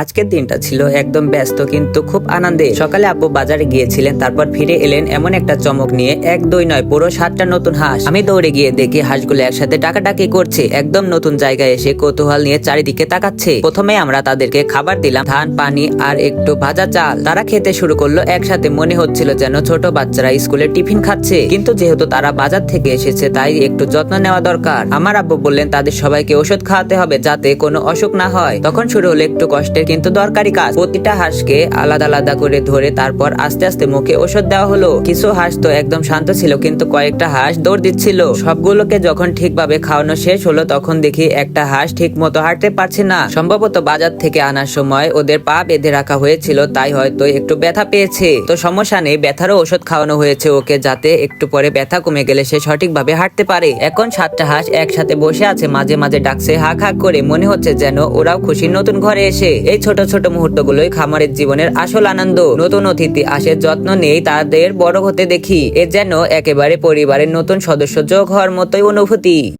আজকের দিনটা ছিল একদম ব্যস্ত কিন্তু খুব আনন্দে। সকালে আব্বু বাজারে গিয়েছিলেন, তারপর ফিরে এলেন এমন একটা চমক নিয়ে, এক দুই নয়, পুরো সাতটা নতুন হাঁস। আমি দৌড়ে গিয়ে দেখি হাঁসগুলো একসাথে ডাকাডাকি করছে। একদম নতুন জায়গায় এসে কৌতূহল নিয়ে চারিদিকে তাকাচ্ছে। প্রথমে আমরা তাদেরকে খাবার দিলাম, ধান, পানি আর একটু ভাজা চাল। তারা খেতে শুরু করল, একসাথে মনে হচ্ছিল যেন ছোট বাচ্চারা স্কুলে টিফিন খাচ্ছে। কিন্তু যেহেতু তারা বাজার থেকে এসেছে, তাই একটু যত্ন নেওয়া দরকার। আমার আব্বু বললেন, তাদের সবাইকে ওষুধ খাওয়াতে হবে যাতে কোনো অসুখ না হয়। তখন শুরু হলো একটু কষ্টের কিন্তু দরকারি কাজ। প্রতিটা হাঁসকে আলাদা আলাদা করে ধরে তারপর আস্তে আস্তে মুখে ওষুধ দেওয়া হলো। কিছু হাঁস তো একদম শান্ত ছিল, কিন্তু কয়েকটা হাঁস দৌড় দিচ্ছিল। সবগুলোকে যখন ঠিকভাবে খাওয়ানো শেষ হলো, তখন দেখি একটা হাঁস ঠিক মতো হাঁটতে পারছে না। সম্ভবত বাজার থেকে আনার সময় ওদের পা বেঁধে রাখা হয়েছিল, তাই হয়তো একটু ব্যথা পেয়েছে। তো সমস্যা নেই, ব্যথারও ওষুধ খাওয়ানো হয়েছে ওকে, যাতে একটু পরে ব্যথা কমে গেলে সে সঠিকভাবে হাঁটতে পারে। এখন সাতটা হাঁস একসাথে বসে আছে, মাঝে মাঝে ডাকছে হাঁক হাঁক করে। মনে হচ্ছে যেন ওরাও খুশি নতুন ঘরে এসে। এই ছোট ছোট মুহূর্তগুলোই খামারের জীবনের আসল আনন্দ। নতুন অতিথি আসে, যত্ন নেই, তাদের বড় হতে দেখি। এ যেন একেবারে পরিবারের নতুন সদস্য যোগ হওয়ার মতোই অনুভূতি।